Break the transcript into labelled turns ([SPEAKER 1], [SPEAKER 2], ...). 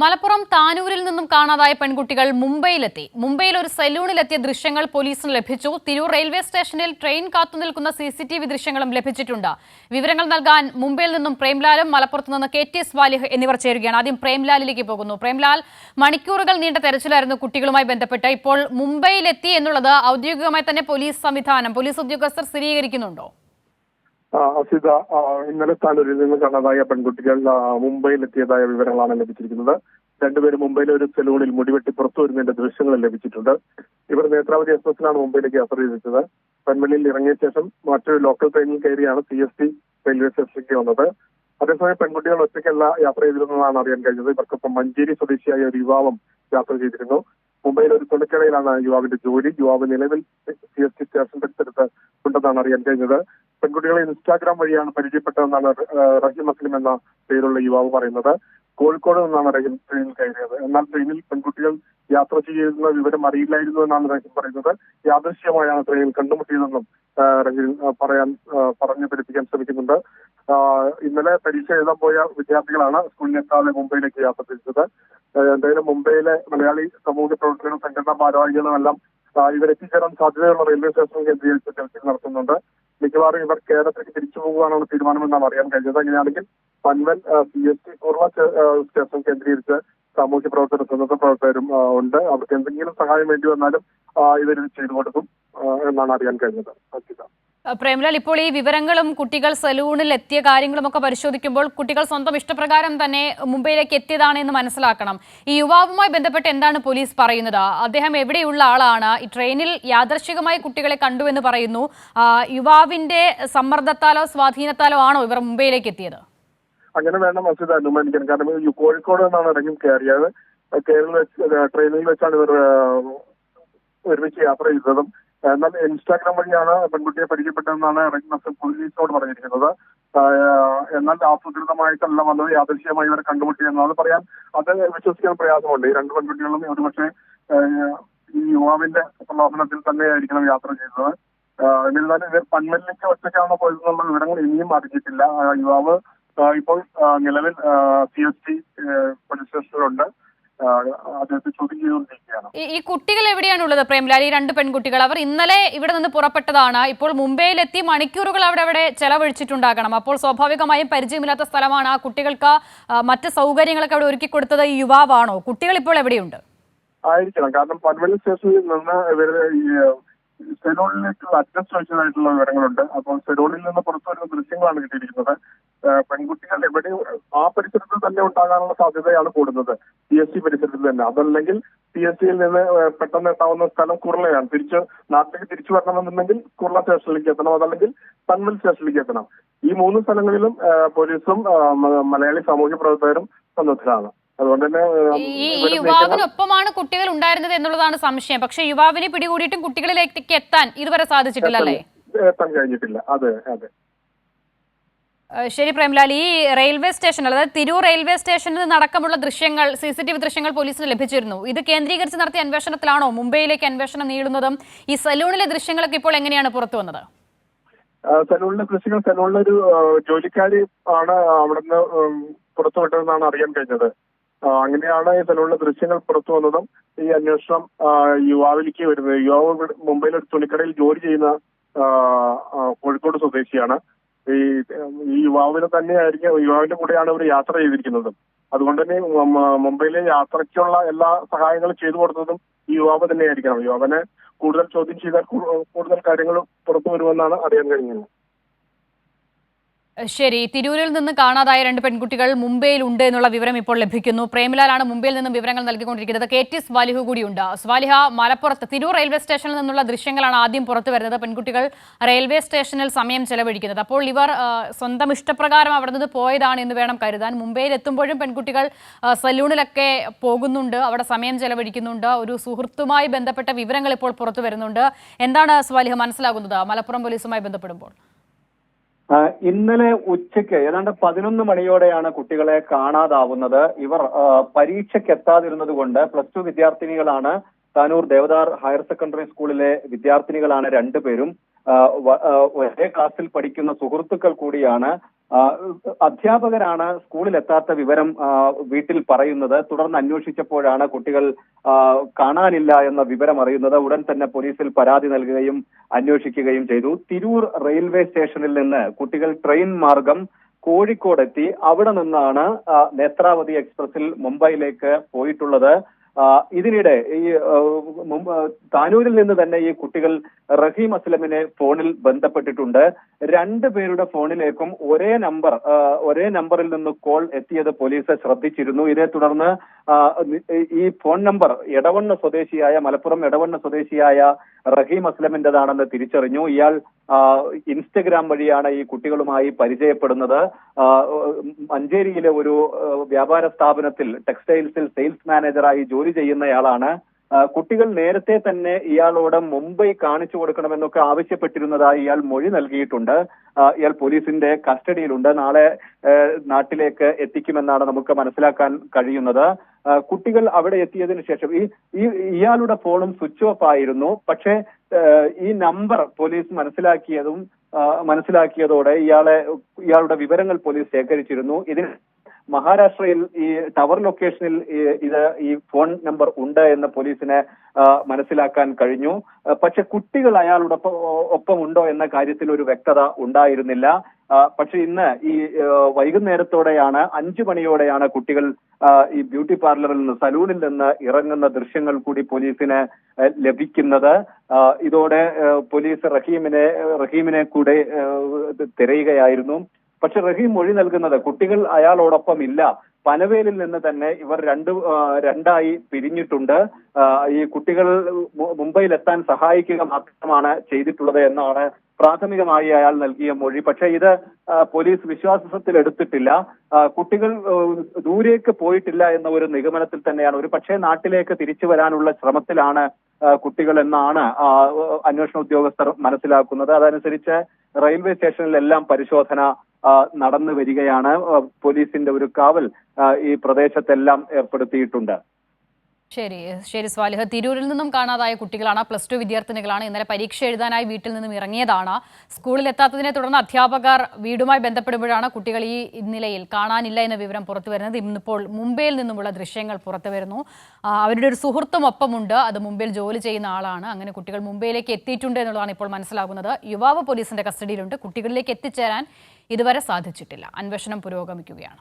[SPEAKER 1] മലപ്പുറം താനൂരിൽ നിന്നും കാണാതായ പെൺകുട്ടികൾ മുംബൈയിലെത്തി. മുംബൈയിൽ ഒരു സലൂണിലെത്തിയ ദൃശ്യങ്ങൾ പോലീസിന് ലഭിച്ചു. തിരൂർ റെയിൽവേ സ്റ്റേഷനിൽ ട്രെയിൻ കാത്തുനിൽക്കുന്ന സി സി ടി വി ദൃശ്യങ്ങളും ലഭിച്ചിട്ടുണ്ട്. വിവരങ്ങൾ നൽകാൻ മുംബൈയിൽ നിന്നും പ്രേംലാലും മലപ്പുറത്ത് നിന്ന് കെ ടി എസ് വാലിഹ് എന്നിവർ ചേരുകയാണ്. ആദ്യം പ്രേംലാലിലേക്ക് പോകുന്നു. പ്രേംലാൽ മണിക്കൂറുകൾ നീണ്ട തെരച്ചിലായിരുന്നു കുട്ടികളുമായി ബന്ധപ്പെട്ട്. ഇപ്പോൾ മുംബൈയിലെത്തി എന്നുള്ളത് ഔദ്യോഗികമായി തന്നെ പോലീസ് സംവിധാനം പോലീസ് ഉദ്യോഗസ്ഥർ സ്ഥിരീകരിക്കുന്നുണ്ടോ?
[SPEAKER 2] അസിത ഇന്നലെ താനൂരിൽ നിന്ന് കാണാതായ പെൺകുട്ടികൾ മുംബൈയിലെത്തിയതായ വിവരങ്ങളാണ് ലഭിച്ചിരിക്കുന്നത്. രണ്ടുപേരും മുംബൈയിലെ ഒരു സെലൂണിൽ മുടിവെട്ടി പുറത്തു വരുന്നതിന്റെ ദൃശ്യങ്ങൾ ലഭിച്ചിട്ടുണ്ട്. ഇവർ നേത്രാവതി എക്സ്പ്രസിലാണ് മുംബൈയിലേക്ക് യാത്ര ചെയ്തിട്ടത് പൻവലിയിൽ ഇറങ്ങിയ ശേഷം മറ്റൊരു ലോക്കൽ ട്രെയിനിൽ കയറിയാണ് സി എസ് ടി റെയിൽവേ സ്റ്റേഷനിലേക്ക് വന്നത്. അതേസമയം പെൺകുട്ടികൾ ഒറ്റയ്ക്കല്ല യാത്ര ചെയ്തിരുന്നതാണ് അറിയാൻ കഴിഞ്ഞത്. ഇവർക്കൊപ്പം മഞ്ചേരി സ്വദേശിയായ ഒരു യുവാവും യാത്ര ചെയ്തിരുന്നു. മുംബൈയിലെ ഒരു തുണിക്കടയിലാണ് യുവാവിന്റെ ജോലി. യുവാവ് നിലവിൽ സി എസ് ടി സ്റ്റേഷൻ പരിസരത്ത് ഉണ്ടെന്നാണ് അറിയാൻ കഴിഞ്ഞത്. പെൺകുട്ടികളെ ഇൻസ്റ്റാഗ്രാം വഴിയാണ് പരിചയപ്പെട്ടതെന്നാണ് റഹീം അസ്ലിം എന്ന പേരുള്ള യുവാവ് പറയുന്നത്. കോഴിക്കോട് നിന്നാണ് റഹീം ട്രെയിനിൽ കയറിയത്. എന്നാൽ ട്രെയിനിൽ പെൺകുട്ടികൾ യാത്ര ചെയ്യുന്ന വിവരം അറിയില്ലായിരുന്നു എന്നാണ് റഹീം പറയുന്നത്. യാദൃശ്യമായാണ് ട്രെയിനിൽ കണ്ടുമുട്ടിയതെന്നും റഹീം പറയാൻ പറഞ്ഞു പഠിപ്പിക്കാൻ ശ്രമിക്കുന്നുണ്ട്. ഇന്നലെ പരീക്ഷ എഴുതാൻ പോയ വിദ്യാർത്ഥികളാണ് സ്കൂളിലെത്താതെ മുംബൈയിലേക്ക് യാത്ര തിരിച്ചത്. എന്തായാലും മുംബൈയിലെ മലയാളി സമൂഹ പ്രവർത്തകരും സംഘടനാ ഭാരവാഹികളും എല്ലാം ഇവരെത്തിച്ചേരാൻ സാധ്യതയുള്ള റെയിൽവേ സ്റ്റേഷൻ കേന്ദ്രീകരിച്ച് തെരച്ചിൽ നടത്തുന്നുണ്ട്. മിക്കവാറും ഇവർ കേരളത്തിലേക്ക് തിരിച്ചു പോകുവാനാണ് തീരുമാനമെന്നാണ് അറിയാൻ കഴിഞ്ഞത്. അങ്ങനെയാണെങ്കിൽ പൻവൽ സി എസ് ടി പൂർവ സ്റ്റേഷൻ കേന്ദ്രീകരിച്ച് സാമൂഹ്യ പ്രവർത്തകരും സ്വതന്ത്ര പ്രവർത്തകരും ഉണ്ട്. അവർക്ക് എന്തെങ്കിലും സഹായം വേണ്ടി വന്നാലും ഇവരിത് ചെയ്തു കൊടുക്കും എന്നാണ് അറിയാൻ കഴിഞ്ഞത്.
[SPEAKER 1] പ്രേംലാൽ ഇപ്പോൾ ഈ വിവരങ്ങളും കുട്ടികൾ സലൂണിൽ എത്തിയ കാര്യങ്ങളുമൊക്കെ പരിശോധിക്കുമ്പോൾ കുട്ടികൾ സ്വന്തം ഇഷ്ടപ്രകാരം തന്നെ മുംബൈയിലേക്ക് എത്തിയതാണ് എന്ന് മനസ്സിലാക്കണം. ഈ യുവാവുമായി ബന്ധപ്പെട്ട് എന്താണ് പോലീസ് പറയുന്നത്? അദ്ദേഹം എവിടെയുള്ള ആളാണ്? ഈ ട്രെയിനിൽ യാദർശികമായി കുട്ടികളെ കണ്ടു എന്ന് പറയുന്നു. യുവാവിന്റെ സമ്മർദ്ദത്താലോ സ്വാധീനത്താലോ ആണോ ഇവർ മുംബൈയിലേക്ക് എത്തിയത്?
[SPEAKER 2] അങ്ങനെ വേണം മസ്ജിദ് അനുമാനിക്കാൻ. കാരണം കോഴിക്കോട് നിന്നാണ് ഇറങ്ങി കയറിയത്. കേരള ട്രെയിനിൽ വെച്ചാണ് ഇവർ ഒരുമിച്ച് യാത്ര ചെയ്തതും എന്നാൽ ഇൻസ്റ്റാഗ്രാം വഴിയാണ് പെൺകുട്ടിയെ പരിചയപ്പെട്ടതെന്നാണ് റെഗ്നസ് പോലീസിനോട് പറഞ്ഞിരിക്കുന്നത്. എന്നാൽ ആസൂത്രിതമായിട്ടല്ല വന്നത് യാദൃശ്യമായി ഇവരെ കണ്ടുമുട്ടിയെന്നാണ് പറയാൻ അത് വിശ്വസിക്കാൻ പ്രയാസമുണ്ട്. ഈ രണ്ട് പെൺകുട്ടികളും ഒരുപക്ഷെ ഈ യുവാവിന്റെ പ്രലോഭനത്തിൽ തന്നെയായിരിക്കണം യാത്ര ചെയ്തത്. എന്നിരുന്നാലും ഇവർ പന്മലിലേക്ക് ഒറ്റയ്ക്കാണോ പോയതെന്നുള്ള വിവരങ്ങൾ ഇനിയും അറിഞ്ഞിട്ടില്ല. യുവാവ് ഇപ്പോൾ നിലവിൽ സി എസ് ടി സ്റ്റേഷനിലുണ്ട്. അദ്ദേഹത്തെ ചോദ്യം ചെയ്തുകൊണ്ടിരിക്കുകയാണ്.
[SPEAKER 1] ഈ- കുട്ടികൾ എവിടെയാണ് ഉള്ളത് പ്രേംലാൽ? ഈ രണ്ട് പെൺകുട്ടികൾ. അവർ ഇന്നലെ ഇവിടെ നിന്ന് പുറപ്പെട്ടതാണ്. ഇപ്പോൾ മുംബൈയിലെത്തി മണിക്കൂറുകൾ അവിടെ അവിടെ ചെലവഴിച്ചിട്ടുണ്ടാകണം. അപ്പോൾ സ്വാഭാവികമായും പരിചയമില്ലാത്ത സ്ഥലമാണ് ആ കുട്ടികൾക്ക് മറ്റ് സൗകര്യങ്ങളൊക്കെ അവിടെ ഒരുക്കി കൊടുത്തത് ഈ യുവാവാണോ? കുട്ടികൾ ഇപ്പോൾ എവിടെയുണ്ട്?
[SPEAKER 2] ആയിരിക്കണം. കാരണം പൻവലി സ്റ്റേഷനിൽ നിന്ന് ഇവർ ഈ സെലൂണിലേക്കുള്ള അഡ്രസ് ചോദിച്ചതായിട്ടുള്ള വിവരങ്ങളുണ്ട്. അപ്പോൾ സെലോണിൽ നിന്ന് പുറത്തു വരുന്ന ദൃശ്യങ്ങളാണ് കിട്ടിയിരിക്കുന്നത്. പെൺകുട്ടികൾ എവിടെ ആ പരിസരത്ത് തന്നെ ഉണ്ടാകാനുള്ള സാധ്യതയാണ് കൂടുന്നത്. പി എസ് സി പരിസരത്ത് തന്നെ. അതല്ലെങ്കിൽ പി എസ് സിയിൽ നിന്ന് പെട്ടെന്ന് എത്താവുന്ന സ്ഥലം കുർളയാണ്. തിരിച്ച് നാട്ടിലേക്ക് തിരിച്ചു വരണമെന്നുണ്ടെങ്കിൽ കുറള സ്റ്റേഷനിലേക്ക് എത്തണം. അതല്ലെങ്കിൽ പൻവൽ സ്റ്റേഷനിലേക്ക് എത്തണം. ഈ മൂന്ന് സ്ഥലങ്ങളിലും പോലീസും മലയാളി സാമൂഹ്യ പ്രവർത്തകരും സന്നദ്ധരാണ് അതുകൊണ്ട് തന്നെ
[SPEAKER 1] ഈ യുവാവിനൊപ്പമാണ് കുട്ടികൾ ഉണ്ടായിരുന്നത് എന്നുള്ളതാണ് സംശയം. പക്ഷെ യുവാവിനെ പിടികൂടിയിട്ടും കുട്ടികളിലേക്ക് എത്താൻ ഇതുവരെ സാധിച്ചിട്ടില്ല അല്ലേ?
[SPEAKER 2] എത്താൻ കഴിഞ്ഞിട്ടില്ല. അതെ അതെ.
[SPEAKER 1] ശരി പ്രേംലാൽ ഈ റെയിൽവേ സ്റ്റേഷൻ അതായത് തിരൂർ റെയിൽവേ സ്റ്റേഷനിൽ നടക്കമുള്ള ദൃശ്യങ്ങൾ സി സി ടി വി ദൃശ്യങ്ങൾ പോലീസിന് ലഭിച്ചിരുന്നു. ഇത് കേന്ദ്രീകരിച്ച് നടത്തിയ അന്വേഷണത്തിലാണോ? മുംബൈയിലേക്ക് അന്വേഷണം നീളുന്നതും ഈ സലൂണിലെ ദൃശ്യങ്ങളൊക്കെ ഇപ്പോൾ എങ്ങനെയാണ് പുറത്തു വന്നത്?
[SPEAKER 2] സലൂണിലെ ദൃശ്യങ്ങൾ സലൂണിലെ ഒരു ആ, ജോലിക്കാരി ആണ് അവിടുന്ന് പുറത്തു പുറത്തുവിട്ടതെന്നാണ് അറിയാൻ കഴിഞ്ഞത്. അങ്ങനെയാണ് ഈ സലൂണിലെ ദൃശ്യങ്ങൾ പുറത്തു വന്നതും ഈ അന്വേഷണം യുവാവിലേക്ക് വരുന്നത്. യുവാവ് മുംബൈയിലെ തുണിക്കടയിൽ ജോലി ചെയ്യുന്ന കോഴിക്കോട് സ്വദേശിയാണ്. ഈ ഈ യുവാവിനെ തന്നെയായിരിക്കും യുവാവിന്റെ കൂടെയാണ് ഇവർ യാത്ര ചെയ്തിരിക്കുന്നത്. അതുകൊണ്ട് തന്നെ മുംബൈയിലെ യാത്രയ്ക്കുള്ള എല്ലാ സഹായങ്ങളും ചെയ്തു കൊടുത്തതും ഈ യുവാവ് തന്നെയായിരിക്കണം. യുവാവിനെ കൂടുതൽ ചോദ്യം ചെയ്താൽ കൂടുതൽ കാര്യങ്ങൾ പുറത്തു വരുമെന്നാണ് അറിയാൻ കഴിഞ്ഞത്
[SPEAKER 1] ശരി. തിരൂരിൽ നിന്ന് കാണാതായ രണ്ട് പെൺകുട്ടികൾ മുംബൈയിൽ ഉണ്ട് എന്നുള്ള വിവരം ഇപ്പോൾ ലഭിക്കുന്നു. പ്രേമലാലാണ് മുംബൈയിൽ നിന്നും വിവരങ്ങൾ നൽകിക്കൊണ്ടിരിക്കുന്നത്. കെ ടി സ്വാലിഹു കൂടിയുണ്ട്. സ്വാലിഹ മലപ്പുറത്ത് തിരൂർ റെയിൽവേ സ്റ്റേഷനിൽ നിന്നുള്ള ദൃശ്യങ്ങളാണ് ആദ്യം പുറത്തു വരുന്നത് പെൺകുട്ടികൾ റെയിൽവേ സ്റ്റേഷനിൽ സമയം ചെലവഴിക്കുന്നത്. അപ്പോൾ ഇവർ സ്വന്തം ഇഷ്ടപ്രകാരം അവിടെ നിന്ന് പോയതാണ് എന്ന് വേണം കരുതാൻ. മുംബൈയിൽ എത്തുമ്പോഴും പെൺകുട്ടികൾ സലൂണിലൊക്കെ പോകുന്നുണ്ട്. അവിടെ സമയം ചെലവഴിക്കുന്നുണ്ട്. ഒരു സുഹൃത്തുമായി ബന്ധപ്പെട്ട വിവരങ്ങൾ ഇപ്പോൾ പുറത്തു വരുന്നുണ്ട്. എന്താണ് സ്വാലിഹ മനസ്സിലാകുന്നത്? മലപ്പുറം പോലീസുമായി ബന്ധപ്പെടുമ്പോൾ.
[SPEAKER 3] ഇന്നലെ ഉച്ചയ്ക്ക് ഏതാണ്ട് പതിനൊന്ന് മണിയോടെയാണ് കുട്ടികളെ കാണാതാവുന്നത്. ഇവർ പരീക്ഷയ്ക്ക് എത്താതിരുന്നത് കൊണ്ട് പ്ലസ് ടു വിദ്യാർത്ഥിനികളാണ് താനൂർ ദേവദാർ ഹയർ സെക്കൻഡറി സ്കൂളിലെ വിദ്യാർത്ഥിനികളാണ് രണ്ടുപേരും. ഒരേ ക്ലാസ്സിൽ പഠിക്കുന്ന സുഹൃത്തുക്കൾ കൂടിയാണ് അധ്യാപകരാണ് സ്കൂളിൽ എത്താത്ത വിവരം വീട്ടിൽ പറയുന്നത്. തുടർന്ന് അന്വേഷിച്ചപ്പോഴാണ് കുട്ടികൾ കാണാനില്ല എന്ന വിവരം അറിയുന്നത്. ഉടൻ തന്നെ പോലീസിൽ പരാതി നൽകുകയും അന്വേഷിക്കുകയും ചെയ്തു. തിരൂർ റെയിൽവേ സ്റ്റേഷനിൽ നിന്ന് കുട്ടികൾ ട്രെയിൻ മാർഗം കോഴിക്കോടെത്തി. അവിടെ നിന്നാണ് നേത്രാവതി എക്സ്പ്രസിൽ മുംബൈയിലേക്ക് പോയിട്ടുള്ളത്. ഇതിനിടെ ഈ താനൂരിൽ നിന്ന് തന്നെ ഈ കുട്ടികൾ റഹീം അസ്ലമിനെ ഫോണിൽ ബന്ധപ്പെട്ടിട്ടുണ്ട്. രണ്ട് പേരുടെ ഫോണിലേക്കും ഒരേ നമ്പർ ഒരേ നമ്പറിൽ നിന്ന് കോൾ എത്തിയത് പോലീസ് ശ്രദ്ധിച്ചിരുന്നു. ഇതേ തുടർന്ന് ഈ ഫോൺ നമ്പർ എടവണ്ണ സ്വദേശിയായ മലപ്പുറം എടവണ്ണ സ്വദേശിയായ റഹീം അസ്ലമിന്റേതാണെന്ന് തിരിച്ചറിഞ്ഞു. ഇയാൾ ഇൻസ്റ്റഗ്രാം വഴിയാണ് ഈ കുട്ടികളുമായി പരിചയപ്പെടുന്നത്. മഞ്ചേരിയിലെ ഒരു വ്യാപാര സ്ഥാപനത്തിൽ ടെക്സ്റ്റൈൽസിൽ സെയിൽസ് മാനേജറായി ജോലി ചെയ്യുന്നയാളാണ്. കുട്ടികൾ നേരത്തെ തന്നെ ഇയാളോട് മുംബൈ കാണിച്ചു കൊടുക്കണമെന്നൊക്കെ ആവശ്യപ്പെട്ടിരുന്നതായി ഇയാൾ മൊഴി നൽകിയിട്ടുണ്ട്. ഇയാൾ പോലീസിന്റെ കസ്റ്റഡിയിലുണ്ട്. നാളെ നാട്ടിലേക്ക് എത്തിക്കുമെന്നാണ് നമുക്ക് മനസ്സിലാക്കാൻ കഴിയുന്നത്. കുട്ടികൾ അവിടെ എത്തിയതിനു ശേഷം ഈ ഇയാളുടെ ഫോണും സ്വിച്ച് ഓഫ് ആയിരുന്നു. പക്ഷേ ഈ നമ്പർ പോലീസ് മനസ്സിലാക്കിയതും മനസ്സിലാക്കിയതോടെ ഇയാളെ ഇയാളുടെ വിവരങ്ങൾ പോലീസ് ശേഖരിച്ചിരുന്നു. ഇതിന് മഹാരാഷ്ട്രയിൽ ഈ ടവർ ലൊക്കേഷനിൽ ഇത് ഈ ഫോൺ നമ്പർ ഉണ്ട് എന്ന് പോലീസിന് മനസ്സിലാക്കാൻ കഴിഞ്ഞു. പക്ഷെ കുട്ടികൾ അയാളുടെ ഒപ്പം ഉണ്ടോ എന്ന കാര്യത്തിൽ ഒരു വ്യക്തത ഉണ്ടായിരുന്നില്ല. പക്ഷെ ഇന്ന് ഈ വൈകുന്നേരത്തോടെയാണ് അഞ്ചു മണിയോടെയാണ് കുട്ടികൾ ഈ ബ്യൂട്ടി പാർലറിൽ നിന്ന് സലൂണിൽ നിന്ന് ഇറങ്ങുന്ന ദൃശ്യങ്ങൾ കൂടി പോലീസിന് ലഭിക്കുന്നത്. ഇതോടെ പോലീസ് റഹീമിനെ റഹീമിനെ കൂടെ തിരയുകയായിരുന്നു. പക്ഷെ റഹീം മൊഴി നൽകുന്നത് കുട്ടികൾ അയാളോടൊപ്പം ഇല്ല പനവേലിൽ നിന്ന് തന്നെ ഇവർ രണ്ട് രണ്ടായി പിരിഞ്ഞിട്ടുണ്ട്. ഈ കുട്ടികൾ മുംബൈയിൽ എത്താൻ സഹായിക്കുക മാത്രമാണ് ചെയ്തിട്ടുള്ളത് എന്നാണ് പ്രാഥമികമായി അയാൾ നൽകിയ മൊഴി. പക്ഷെ ഇത് പോലീസ് വിശ്വാസത്തിൽ എടുത്തിട്ടില്ല. കുട്ടികൾ ദൂരേക്ക് പോയിട്ടില്ല എന്ന ഒരു നിഗമനത്തിൽ തന്നെയാണ്. ഒരു പക്ഷേ നാട്ടിലേക്ക് തിരിച്ചു വരാനുള്ള ശ്രമത്തിലാണ് കുട്ടികൾ എന്നാണ് അന്വേഷണ ഉദ്യോഗസ്ഥർ മനസ്സിലാക്കുന്നത്. അതനുസരിച്ച് റെയിൽവേ സ്റ്റേഷനിലെല്ലാം പരിശോധന നടന്നു വരികയാണ് പോലീസിന്റെ ഒരു കാവൽ ഈ പ്രദേശത്തെല്ലാം ഏർപ്പെടുത്തിയിട്ടുണ്ട്.
[SPEAKER 1] ശരി ശരി സ്വാലിഹ് തിരൂരിൽ നിന്നും കാണാതായ കുട്ടികളാണ് പ്ലസ് ടു വിദ്യാർത്ഥിനികളാണ്. ഇന്നലെ പരീക്ഷ എഴുതാനായി വീട്ടിൽ നിന്നും ഇറങ്ങിയതാണ്. സ്കൂളിൽ എത്താത്തതിനെ തുടർന്ന് അധ്യാപകർ വീടുമായി ബന്ധപ്പെടുമ്പോഴാണ് കുട്ടികൾ ഈ നിലയിൽ കാണാനില്ല എന്ന വിവരം പുറത്തു വരുന്നത്. ഇന്നിപ്പോൾ മുംബൈയിൽ നിന്നുമുള്ള ദൃശ്യങ്ങൾ പുറത്തു വരുന്നു. അവരുടെ ഒരു സുഹൃത്തും ഒപ്പമുണ്ട് അത് മുംബൈയിൽ ജോലി ചെയ്യുന്ന ആളാണ്. അങ്ങനെ കുട്ടികൾ മുംബൈയിലേക്ക് എത്തിയിട്ടുണ്ട് എന്നുള്ളതാണ് ഇപ്പോൾ മനസ്സിലാകുന്നത്. യുവാവ് പോലീസിന്റെ കസ്റ്റഡിയിലുണ്ട്. കുട്ടികളിലേക്ക് എത്തിച്ചേരാൻ ഇതുവരെ സാധിച്ചിട്ടില്ല. അന്വേഷണം പുരോഗമിക്കുകയാണ്.